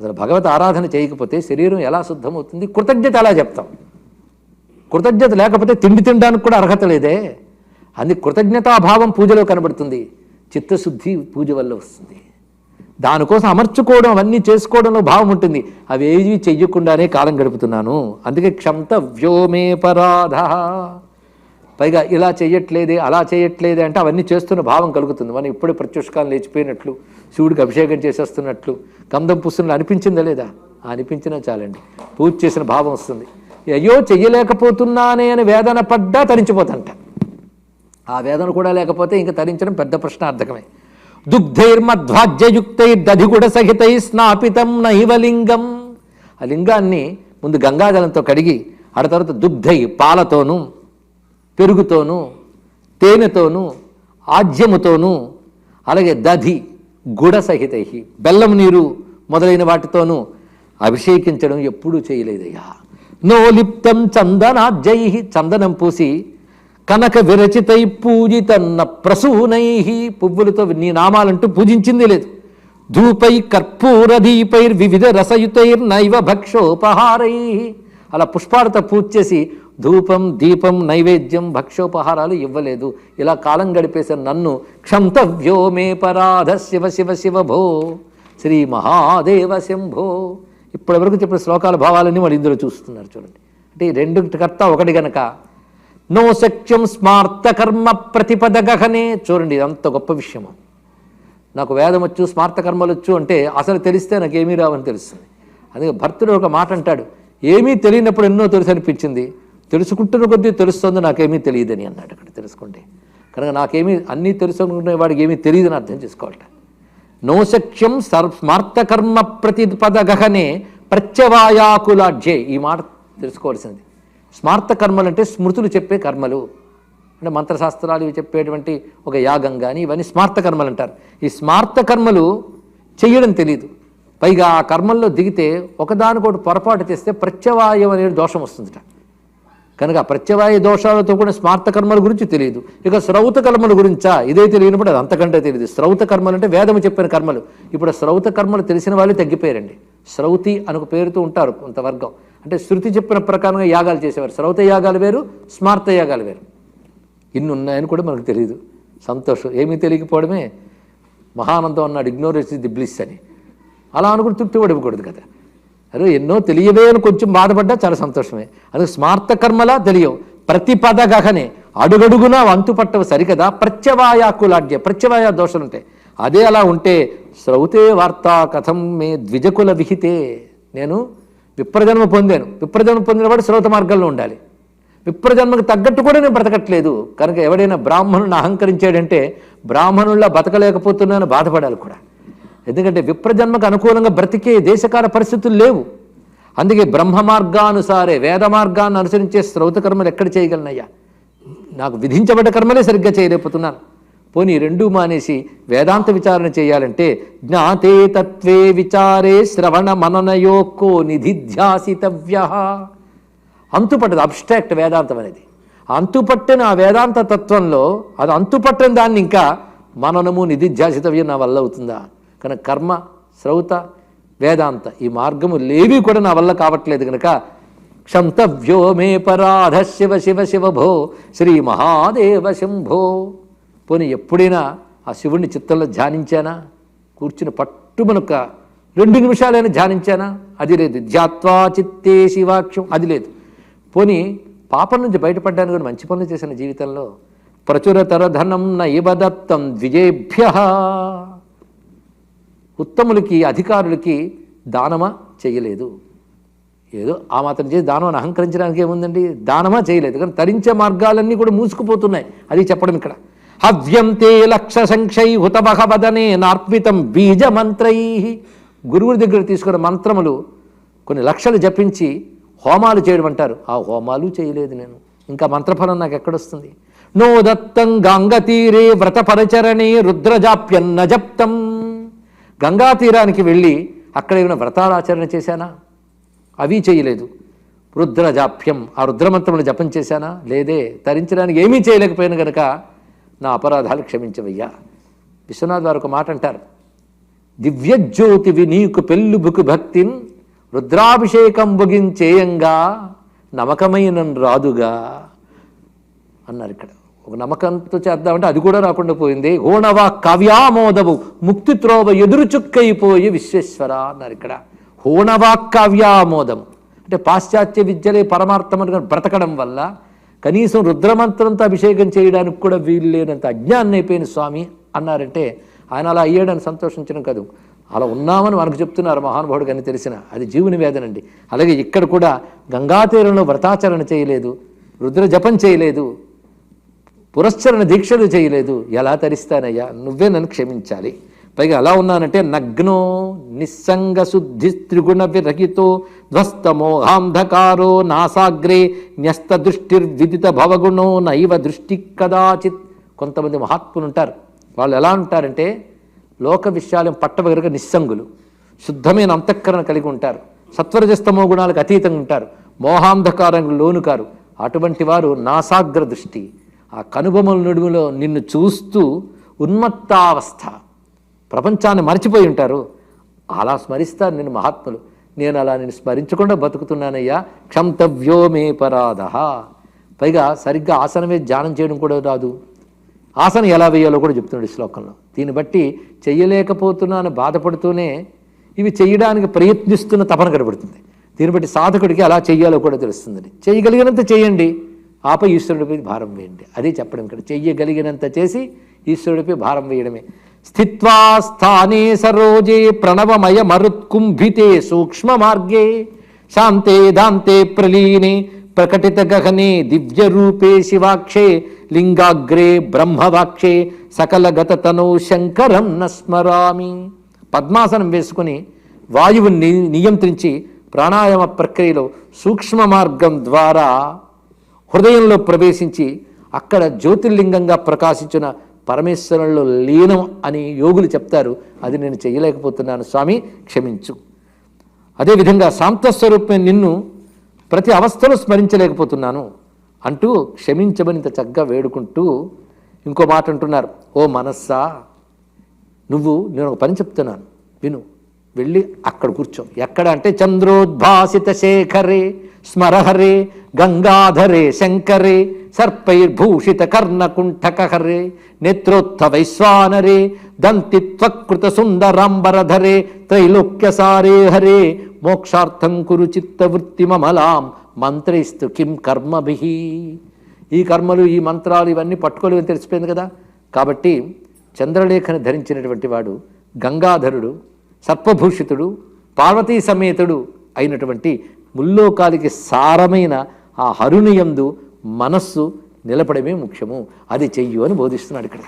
అసలు భగవత్ ఆరాధన చేయకపోతే శరీరం ఎలా శుద్ధమవుతుంది? కృతజ్ఞత ఎలా చెప్తాం. కృతజ్ఞత లేకపోతే తిండి తినడానికి కూడా అర్హత లేదే. అది కృతజ్ఞతాభావం పూజలో కనబడుతుంది. చిత్తశుద్ధి పూజ వల్ల వస్తుంది. దానికోసం అమర్చుకోవడం అవన్నీ చేసుకోవడంలో భావం ఉంటుంది. అవేవి చెయ్యకుండానే కాలం గడుపుతున్నాను. అందుకే క్షంతవ్యోమే పరాధ. పైగా ఇలా చేయట్లేదే అలా చేయట్లేదే అంటే అవన్నీ చేస్తున్న భావం కలుగుతుంది. మనం ఇప్పుడే ప్రత్యుష్కాలు లేచిపోయినట్లు శివుడికి అభిషేకం చేసేస్తున్నట్లు గంధం పుస్తున్నట్లు అనిపించిందా లేదా? అనిపించినా చాలండి. పూజ చేసిన భావం వస్తుంది. అయ్యో చెయ్యలేకపోతున్నానే అని వేదన పడ్డా తరించిపోతంట. ఆ వేదన కూడా లేకపోతే ఇంకా తరించడం పెద్ద ప్రశ్నార్థకమే. దుగ్ధైర్మధ్వాజ్యయుక్తైర్దధిగుడ సహితై స్నాపితం నైవలింగం ఆ లింగాన్ని ముందు గంగాజలంతో కడిగి ఆ తర్వాత దుగ్ధై పాలతోనూ పెరుగుతోనూ తేనెతోనూ ఆజ్యముతోనూ అలాగే దధి గుడ సహితై బెల్లం నీరు మొదలైన వాటితోనూ అభిషేకించడం ఎప్పుడూ చేయలేదయ్యా. నోలిప్తం చందనాజ్యై చందనం పూసి కనక విరచితై పూజితన్న ప్రసూనై పువ్వులతో నీ నామాలంటూ పూజించింది లేదు. ధూపై కర్పూరధీపైర్ వివిధ రసయుతైర్ నైవ భక్షోపహారై అలా పుష్పాలతో పూజ చేసి ధూపం దీపం నైవేద్యం భక్షోపహారాలు ఇవ్వలేదు. ఇలా కాలం గడిపేసిన నన్ను క్షంతవ్యో మే పరాధ శివ శివ శివ భో శ్రీ మహాదేవ శంభో. ఇప్పటివరకు చెప్పిన శ్లోకాల భావాలన్నీ వాళ్ళు ఇందులో చూస్తున్నారు చూడండి. అంటే రెండు కర్త ఒకటి గనక నో సఖ్యం స్మార్త కర్మ ప్రతిపద గహనే. చూడండి ఇది అంత గొప్ప విషయము. నాకు వేదం వచ్చు స్మార్త కర్మలు వచ్చు అంటే అసలు తెలిస్తే నాకు ఏమీ రావని తెలుస్తుంది. అందుకే భర్తుడు ఒక మాట అంటాడు ఏమీ తెలియనప్పుడు ఎన్నో తెలుసు అనిపించింది. తెలుసుకుంటున్న కొద్దీ తెలుస్తుంది నాకేమీ తెలియదని అన్నాడు అక్కడ తెలుసుకుంటే కనుక నాకేమీ అన్నీ తెలుసుకునే వాడికి ఏమీ తెలియదని అర్థం చేసుకోవాలట. నోసఖ్యం సర్ ప్రతిపద గహనే ప్రత్యవాయాకులాఢ్యే ఈ మాట తెలుసుకోవాల్సింది. స్మార్థ కర్మలు అంటే స్మృతులు చెప్పే కర్మలు. అంటే మంత్రశాస్త్రాలు ఇవి చెప్పేటువంటి ఒక యాగం కానీ ఇవన్నీ స్మార్థకర్మలు అంటారు. ఈ స్మార్థకర్మలు చెయ్యడం తెలియదు పైగా ఆ కర్మల్లో దిగితే ఒకదానికొకటి పొరపాటు చేస్తే ప్రత్యవాయం అనేది దోషం వస్తుందిట. కనుక ప్రత్యవాయ దోషాలతో కూడా స్మార్త కర్మల గురించి తెలియదు. ఇక శ్రౌత కర్మల గురించా? ఇదే తెలియనప్పుడు అది అంతకంటే తెలియదు. శ్రౌత కర్మలు అంటే వేదము చెప్పిన కర్మలు. ఇప్పుడు శ్రౌత కర్మలు తెలిసిన వాళ్ళు తగ్గిపోయారండి. శ్రౌతి అనుకు పేరుతో ఉంటారు కొంత వర్గం. అంటే శృతి చెప్పిన ప్రకారంగా యాగాలు చేసేవారు. శ్రౌత యాగాలు వేరు స్మార్త యాగాలు వేరు. ఇన్ని ఉన్నాయని కూడా మనకు తెలియదు సంతోషం. ఏమీ తెలియకపోవడమే. మహానందం అన్నాడు ఇగ్నోరెన్స్ ది బ్లిస్ అని. అలా అనుకుని తృప్తి పడిపోకూడదు కదా. అరే ఎన్నో తెలియవే అని కొంచెం బాధపడ్డా చాలా సంతోషమే. అది స్మార్త కర్మలా తెలియవు. ప్రతిపద గహనే అడుగడుగునా వంతు పట్టవు సరికదా. ప్రత్యవాయాకులాడ్య ప్రత్యవాయ దోషాలు ఉంటాయి. అదే అలా ఉంటే శ్రౌతే వార్తా కథం మే ద్విజకుల విహితే. నేను విప్రజన్మ పొందాను. విప్రజన్మ పొందినవాడు శ్రౌత మార్గంలో ఉండాలి. విప్రజన్మకు తగ్గట్టు కూడా నేను బ్రతకట్లేదు. కనుక ఎవడైనా బ్రాహ్మణుని అహంకరించాడంటే బ్రాహ్మణుల్లా బతకలేకపోతున్నాను బాధపడాలి కూడా. ఎందుకంటే విప్రజన్మకు అనుకూలంగా బ్రతికే దేశకాల పరిస్థితులు లేవు. అందుకే బ్రహ్మ మార్గానుసారే వేద మార్గాన్ని అనుసరించే శ్రౌత కర్మలు ఎక్కడ చేయగలనయ్యా? నాకు విధించబడ్డ కర్మలే సరిగ్గా చేయలేకపోతున్నాను. పోనీ రెండూ మానేసి వేదాంత విచారణ చేయాలంటే జ్ఞాతే తత్వే విచారే శ్రవణ మననయోక్కో నిధిధ్యాసితవ్య అంతుపట్టదు అబ్స్ట్రాక్ట్ వేదాంతం అనేది. అంతుపట్టిన ఆ వేదాంత తత్వంలో అది అంతుపట్టిన దాన్ని ఇంకా మననము నిధిధ్యాసితవ్యం నా వల్ల అవుతుందా? కనుక కర్మ శ్రౌత వేదాంత ఈ మార్గము లేవి కూడా నా వల్ల కావట్లేదు కనుక క్షంతవ్యో మే పరాధ శివ శివ శివ భో శ్రీ మహాదేవ శంభో. పోనీ ఎప్పుడైనా ఆ శివుణ్ణి చిత్తంలో ధ్యానించానా? కూర్చుని పట్టుమనొక రెండు నిమిషాలైనా ధ్యానించానా? అది లేదు. ధ్యాత్వా చిత్తే శివాక్షం. అది లేదు. పోనీ పాపం నుంచి బయటపడ్డానికి కూడా మంచి పనులు చేసిన జీవితంలో ప్రచురతర ధనం నైవదత్తం ద్విజేభ్య. ఉత్తములకి అధికారులకి దానమా చేయలేదు. ఏదో ఆ మాత్రం చేసి దానం అహంకరించడానికి ఏముందండి? దానమా చేయలేదు. కానీ తరించే మార్గాలన్నీ కూడా మూసుకుపోతున్నాయి. అది చెప్పడం ఇక్కడ. హవ్యం తే లక్ష సంక్షై హుతమహవదనే నార్పితం బీజ మంత్రై. గురువుల దగ్గర తీసుకున్న మంత్రములు కొన్ని లక్షలు జపించి హోమాలు చేయడం అంటారు. ఆ హోమాలు చేయలేదు నేను. ఇంకా మంత్రఫలం నాకు ఎక్కడొస్తుంది? నో దత్తం గాంగతీరే వ్రతపరచరణే రుద్రజాప్యన్న జప్తం. గంగా తీరానికి వెళ్ళి అక్కడ ఏమైనా వ్రతాలాచరణ చేశానా? అవి చేయలేదు. రుద్రజాప్యం ఆ రుద్రమంత్రములు జపం చేశానా? లేదే తరించడానికి ఏమీ చేయలేకపోయాను గనక నా అపరాధాలు క్షమించవయ్యా. విశ్వనాథ్ వారు ఒక మాట అంటారు. దివ్యజ్యోతివి నీకు పెళ్ళుబుకు భక్తిన్ రుద్రాభిషేకం బుగించేయంగా నమకమైన రాదుగా అన్నారు ఇక్కడ. ఒక నమ్మకంతో చేద్దామంటే అది కూడా రాకుండా పోయింది. ఓణవ కవ్యామోదవు ముక్తి త్రోవ ఎదురు చుక్కైపోయి విశ్వేశ్వర అన్నారు ఇక్కడ. హోణవా కావ్యామోదం. అంటే పాశ్చాత్య విద్యలే పరమార్థమని బ్రతకడం వల్ల కనీసం రుద్రమంత్రంతో అభిషేకం చేయడానికి కూడా వీలు లేనంత అజ్ఞానం అయిపోయిన స్వామి అన్నారంటే ఆయన అలా అయ్యాడని సంతోషించడం కాదు. అలా ఉన్నామని మనకు చెప్తున్నారు మహానుభావుడు కానీ తెలిసిన. అది జీవుని వేదనండి అలాగే ఇక్కడ కూడా గంగాతీరంలో వ్రతాచరణ చేయలేదు. రుద్ర జపం చేయలేదు. పురస్చరణ దీక్షలు చేయలేదు. ఎలా తరిస్తానయ్యా? నువ్వే నన్ను క్షమించాలి. పైగా ఎలా ఉన్నానంటే నగ్నో నిస్సంగ శుద్ధి త్రిగుణ విరహితో ధ్వస్తమోహాంధకారో నాసాగ్రే న్యస్త దృష్టిర్విదిత భవగుణో నైవ దృష్టి కదాచిత్. కొంతమంది మహాత్ములు ఉంటారు వాళ్ళు ఎలా ఉంటారంటే లోక విషయాలను పట్టబగరగ నిస్సంగులు. శుద్ధమైన అంతఃకరణ కలిగి ఉంటారు. సత్వరజస్తమో గుణాలకు అతీతంగా ఉంటారు. మోహాంధకారంగా లోను కారు అటువంటి వారు నాసాగ్ర దృష్టి. ఆ కనుబొమ్మల నడుములో నిన్ను చూస్తూ ఉన్మత్తావస్థ. ప్రపంచాన్ని మర్చిపోయి ఉంటారు. అలా స్మరిస్తారు నేను మహాత్ములు. నేను అలా నేను స్మరించకుండా బతుకుతున్నానయ్యా. క్షంతవ్యో మే పరాధ. పైగా సరిగ్గా ఆసనమే ధ్యానం చేయడం కూడా రాదు. ఆసనం ఎలా వేయాలో కూడా చెప్తున్నాడు ఈ శ్లోకంలో. దీన్ని బట్టి చెయ్యలేకపోతున్నాను బాధపడుతూనే ఇవి చేయడానికి ప్రయత్నిస్తున్న తపన కనబడుతుంది. దీన్ని బట్టి సాధకుడికి అలా చేయాలో కూడా తెలుస్తుంది. చేయగలిగినంత చేయండి ఆప ఈశ్వరుడిపై భారం వేయండి. అదే చెప్పడం ఇక్కడ. చెయ్యగలిగినంత చేసి ఈశ్వరుడిపై భారం వేయడమే. స్థిత్వా స్థానే సరోజే ప్రణవమయ మరుత్కుంభితే సూక్ష్మ మార్గే. శాంతే దాంతే ప్రలీనే ప్రకటిత గహనే దివ్య రూపే శివాక్షే లింగాగ్రే బ్రహ్మవాక్షే సకల గతతనో శంకరం నస్మరామి. పద్మాసనం వేసుకుని వాయువుని నియంత్రించి ప్రాణాయామ ప్రక్రియలో సూక్ష్మ మార్గం ద్వారా హృదయంలో ప్రవేశించి అక్కడ జ్యోతిర్లింగంగా ప్రకాశించిన పరమేశ్వరంలో లీనం అని యోగులు చెప్తారు. అది నేను చేయలేకపోతున్నాను స్వామి క్షమించు. అదేవిధంగా శాంతస్వరూపమే నిన్ను ప్రతి అవస్థలో స్మరించలేకపోతున్నాను అంటూ క్షమించమని చక్కగా వేడుకుంటూ ఇంకో మాట అంటున్నారు. ఓ మనస్సా నువ్వు నేను ఒక పని చెప్తున్నాను. విను వెళ్ళి అక్కడ కూర్చో. ఎక్కడ అంటే చంద్రోద్భాసిత శేఖరే స్మరహరే గంగాధరే శంకరే సర్పైర్భూషిత కర్ణకుంఠకహరే నేత్రోత్థ వైశ్వానరే దంతిత్వకృత సుందరాంబరధరే త్రైలోక్యసారే హరే మోక్షార్థం కురు చిత్తవృత్తిమమలాం మంత్రైస్తు కిం కర్మభిహి ఈ కర్మలు ఈ మంత్రాలు ఇవన్నీ పట్టుకోలేవని తెలిసిపోయింది కదా. కాబట్టి చంద్రలేఖను ధరించినటువంటి వాడు గంగాధరుడు సర్పభూషితుడు పార్వతీ సమేతుడు అయినటువంటి ముల్లోకాలికి సారమైన ఆ హరుణియందు మనస్సు నిలపడమే ముఖ్యము. అది చెయ్యు అని బోధిస్తున్నాడు ఇక్కడ.